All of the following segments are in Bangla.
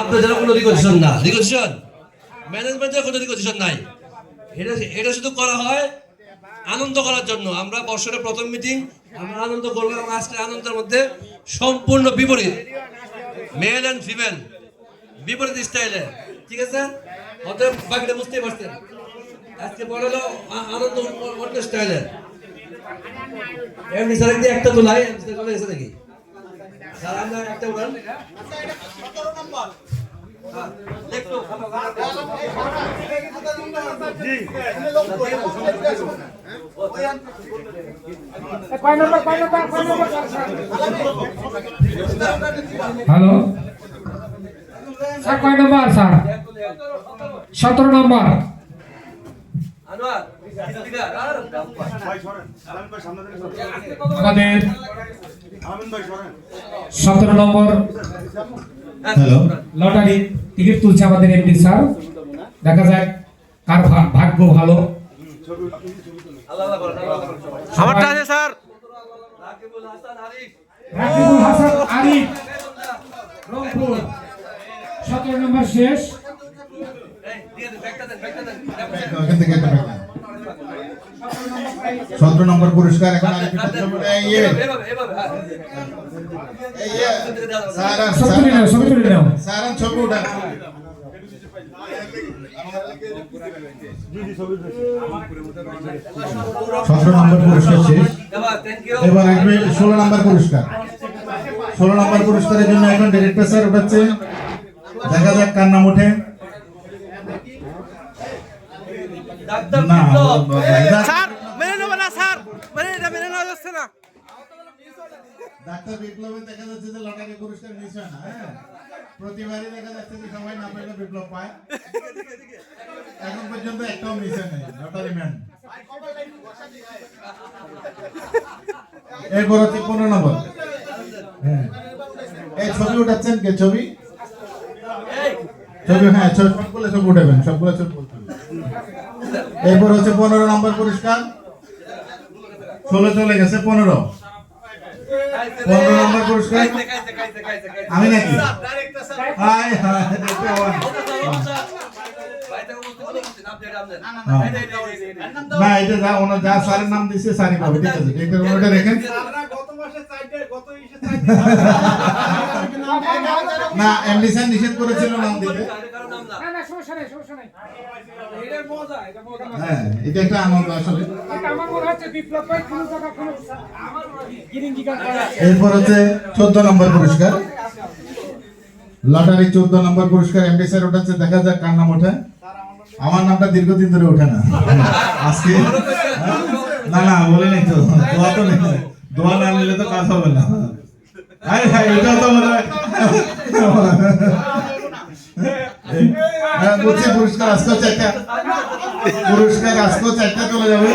আপনাদের কোনো রিকন্ডিশন না। রিকন্ডিশন ম্যানেজমেন্টের কোনো রিকন্ডিশন নাই। এটা এটা শুধু করা হয় আনন্দ করার জন্য। আমরা বছরের প্রথম মিটিং আমরা আনন্দ করব এবং আজকের আনন্দের মধ্যে সম্পূর্ণ বিপরীত। মেল অ্যান্ড ফিমেল বিপরীত স্টাইলে ঠিক আছে? অতএব বাকিটা বুঝতেই পারছেন। আজকে বড় হলো আনন্দ অন্য স্টাইলের এমনি একটা তোলাই এমনি স্যার চলে নাকি? স্যার একটা হ্যাঁ, হ্যালো? স্যার কয় নম্বর স্যার? সতেরো নম্বর। আমাদের সতেরো নম্বর। হ্যালো। লটারি টিকিট তুলছে আমাদের এমডি স্যার। দেখা যাক কার ভাগ্য ভালো। আমারটা আছে স্যার। রাকিবুল হাসান আরিফ। রাকিবুল হাসান আরিফ রংপুর। সতেরো নম্বর শেষ। সতেরো নম্বর পুরস্কার এখন ছবি নাও ছবি তুলে নাও ছবি। সতেরো নম্বর পুরস্কার শেষ এবার আসবে ষোলো নম্বর পুরস্কার। ষোলো নম্বর পুরস্কারের জন্য এখন ডিরেক্টর স্যার উঠাচ্ছে। দেখা যাক কার নাম ওঠে। না স্যার মেনে নেব না স্যার। মানে এটা মেনে নেওয়া যাচ্ছে না। ডাক্তার বিপ্লবে দেখা যাচ্ছে যে লটারি পুরস্কার মিস না হ্যাঁ? প্রতিবারই দেখা যাচ্ছে যে সবাই না পেলে বিপ্লব পায়। এখন পর্যন্ত একটাও মিস হয় নাই, লটারি ম্যান। এরপর হচ্ছে পনেরো নম্বর। হ্যাঁ। এই ছবি উঠাচ্ছেন কে, ছবি? ছবি হ্যাঁ সবগুলো ছবি উঠাবেন, সবগুলো ছবি। এরপর হচ্ছে পনেরো নম্বর পুরস্কার। ষোলো চলে গেছে, পনেরো। পনেরো নম্বর পুরস্কার। আমি নাকি? হ্যাঁ। না এটা যা ওনার যা স্যারের নাম দিচ্ছে স্যারই পাবে ঠিক আছে? এটা ওটা রেখেন না এমডি স্যার নিষেধ করেছিল নাম দিতে এটা কারও নাম না না না সমস্যা নেই সমস্যা নেই এটার মজা এটা মজা হ্যাঁ এটা একটা আনন্দ আসলে। এটা হচ্ছে ভাই এরপর হচ্ছে চোদ্দ নম্বর পুরস্কার। লটারি চোদ্দ নম্বর পুরস্কার এমডি স্যার ওঠাচ্ছে দেখা যাক কার নাম ওঠে। আমার নামটা দীর্ঘদিন ধরে ওঠে না। আজকে না না বলে নাই তো। দোয়া তো নেই। দোয়া না নিলে তো কাজ হবে না। আরে হ্যাঁ এটাও তো মনে হয় হ্যাঁ বলছি পুরস্কার আজকেও চারটা পুরস্কার আজকেও চারটা চলে যাবে।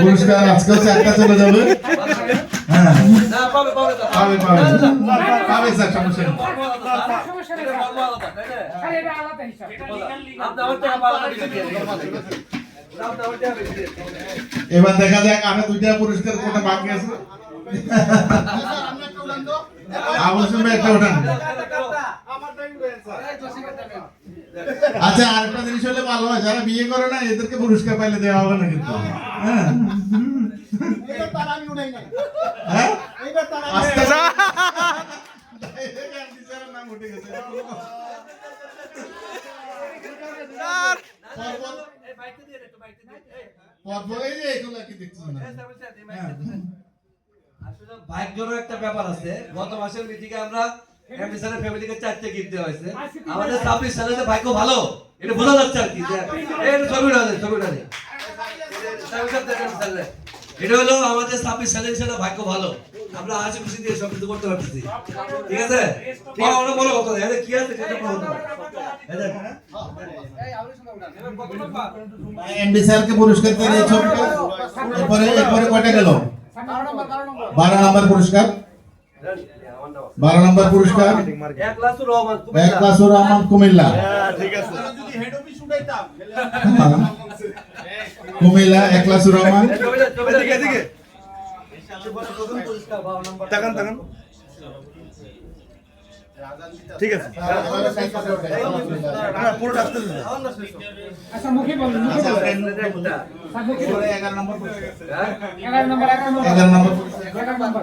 পুরস্কার আজকেও চারটা চলে যাবে। হ্যাঁ। আমার আমার। এবার দেখা যাক আরও দুইটা পুরস্কার কোনটা বাকি আছে। ভাই একটা ওঠান। আচ্ছা আরেকটা জিনিস হলে ভালো হয় যারা বিয়ে করে না এদেরকে পুরস্কার পাইলে দেওয়া হবে না কিন্তু। হ্যাঁ। হ্যাঁ আস্তে আস্তে নাম উঠে গেছে স্যার এই বাইকটা দিয়ে দে, একটু বাইকটা দিয়ে দে। এই, পরপর এই যে এগুলো কি দেখছেন না? এই, স্যার, বলছি, এই হ্যাঁ। ভাগ্যের একটা ব্যাপার আছে। গত মাসের মিটিংয়ে আমরা স্যারের ফ্যামিলিকে চারটে গিফট দেওয়া হয়েছে। আমাদের ছাব্বিশ সালে যে ভাগ্য ভালো এটা বোঝা যাচ্ছে আর কি যে এই ছবি উঠা দে, ছবি উঠা দে। ছবি উঠা দে, ছবি উঠা দে। এটা হলো আমাদের ছাব্বিশ সালের ছেলে ভাগ্য ভালো। আমরা হাসি খুশি দিয়ে সব কিছু করতে পারতেছি। ঠিক আছে? বড় বড় কথা এটা কি আছে? সেটা বড় কথা? এমডি স্যারকে পুরস্কার দিয়ে এই ছবিটা। এরপরে এরপরে কয়টা গেল? বারো নম্বর পুরস্কার। বারো নম্বর পুরস্কার? এক লাখ রহমান কুমিল্লা। হ্যাঁ। কুমিল্লা এক ক্লাসুর রহমান তাকান তাকান। ঠিক আছে। মুখে বলুন মুখে বলুন। একটা একটা বলে। স্যার মুখে বলুন। এগারো নম্বর এগারো নম্বর এগারো নম্বর। এগারো নম্বর।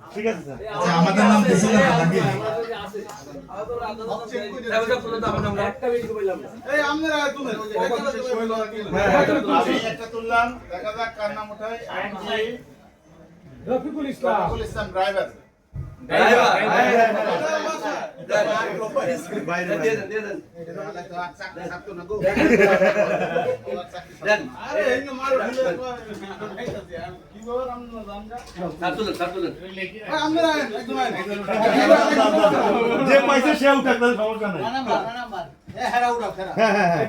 ঠিক আছে স্যার। আচ্ছা আমাদের নাম দিছে নাকি আমার নাম একটা বেশি কইলাম না আমি একটা তুললাম দেখা যাক কার নাম ওঠায়। আইনজীবী রফিকুল ইসলাম। রফিকুল ইসলাম ড্রাইভার যে পাইছে সে উঠাক সমস্যা নাই হ্যাঁ হ্যাঁ হ্যাঁ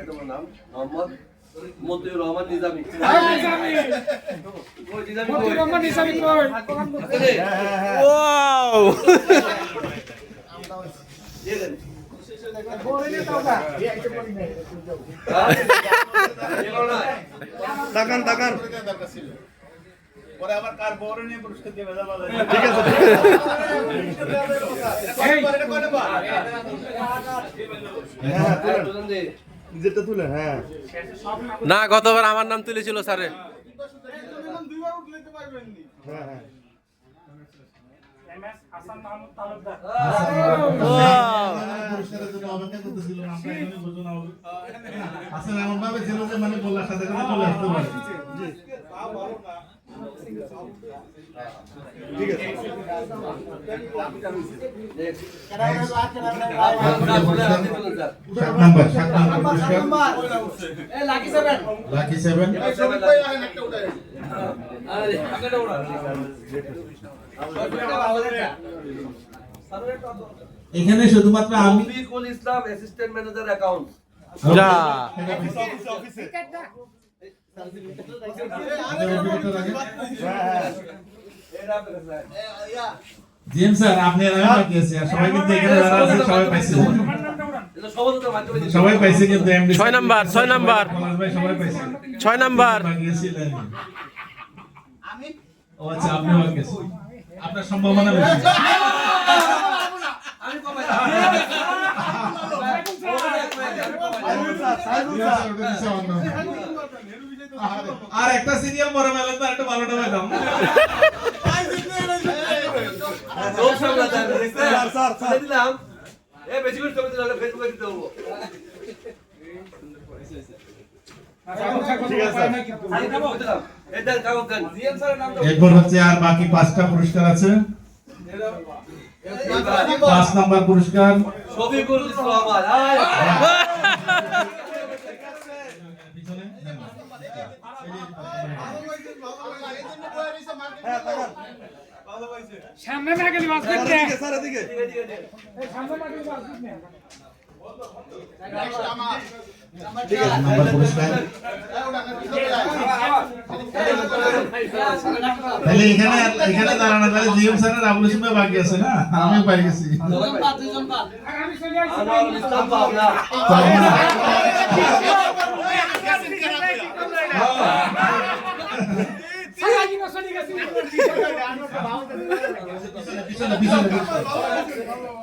তোমার নাম মোহাম্মদ মতিউর রহমান নিজামী। মতিউর নিজামী? ওয়াও। তাকান তাকান। পরে আবার কার বড় নিয়ে পুরস্কার দিয়ে ভেজা ঠিক আছে হ্যাঁ হ্যাঁ। যেটা তুলে হ্যাঁ। না গতবার আমার নাম তুলেছিল স্যারে। হ্যাঁ হ্যাঁ। মানে বলার সাথে সাথে চলে আসতে পারে। ঠিক আছে দেখ। সাত তুলেন, হাতে তুলেন, স্যার। সাত নাম্বার সাত নাম্বার পুরস্কার লাকি সেভেন আরে, টাকাটা ওরা। এখানে শুধুমাত্র আমি Rafiqul Islam assistant manager account যা জিএম স্যার আপনি আমি সবাই কিন্তু এখানে যারা আছে সবাই পাইছে। সবাই পাইছে কিন্তু এমডি ছয় নাম্বার, ছয় নাম্বার। ভাই সবাই পাইছে। ছয় নাম্বার। ছিলেন ও আচ্ছা আপনি আপনার সম্ভাবনা বেশি। আমি কমাই আর একটা মরে মেলেন তো একটা ভালোটা পেতাম দিলাম এ বেশি করে ছবি তুলে ফেসবুকে দিতে হব দিলাম। এরপর হচ্ছে আর বাকি পাঁচটা পুরস্কার আছে। পাঁচ নাম্বার পুরস্কার। শফিকুল সামনে না গেলে না। এদিকে স্যার এদিকে এই সামনে না? গেলে না। নাম্বার পুরস্কার তাহলে এখানে এখানে দাঁড়ানো তাহলে জিএম স্যারের আবুল ইসলাম ভাই বাকি আছে না আমিও পাই গেছি আর আমি চলে আসছি। আনোয়ারুল ইসলাম পাবনা। তো আমরা- সারা জীবন চলে গেছি। পিছনে পিছনে পিছনে।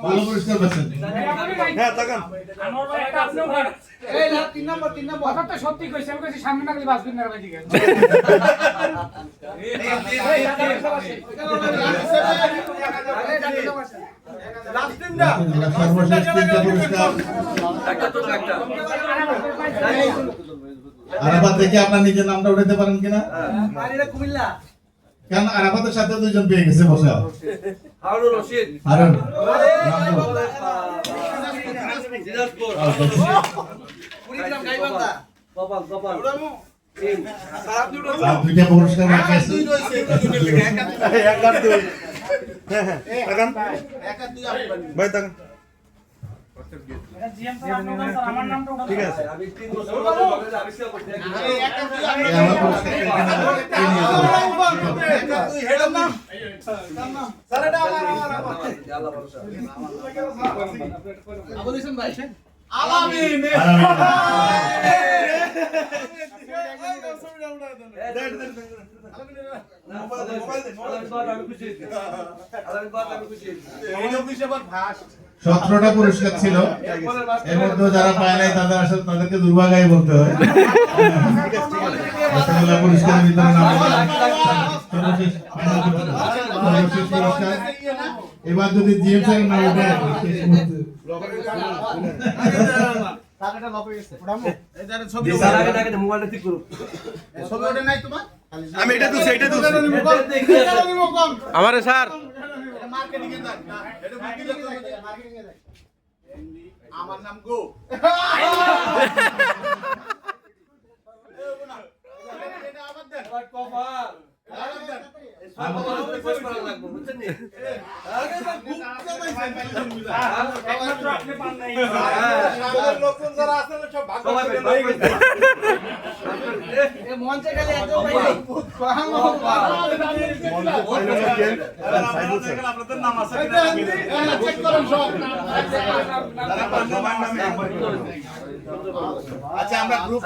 ভালো পুরস্কার পাচ্ছেন ভাই, হ্যাঁ তাকান। কথাটা সত্যি কইছে, আমি কইছি সামনে বাঁচবেন না ভাই দিকে। দেখে আপনার নিজের নামটা উঠাতে পারেন কিনা কারণ আরাফাতের সাথে দুইজন পেয়ে গেছে বসে। হারুন রশিদ। আরন দিনাজপুর। কপাল, কপাল। তিন। দুইটা পুরস্কার আছে। এক আর দুই হ্যাঁ হ্যাঁ তাকান। ভাই তাকান। ঠিক আছে। আমি সতেরোটা পুরস্কার ছিল। এর মধ্যে যারা পায় নাই তাদের আসলে তাদেরকে দুর্ভাগাই বলতে হয়। পুরস্কার বিতরণ এবার যদি জিএম স্যার না মোবাইলটা ঠিক করুন আমি এটা তুলছি এটা তুলছি। আমারে স্যার। আমার নাম গো। আপনাদের নাম আছে আচ্ছা আমরা গ্রুপ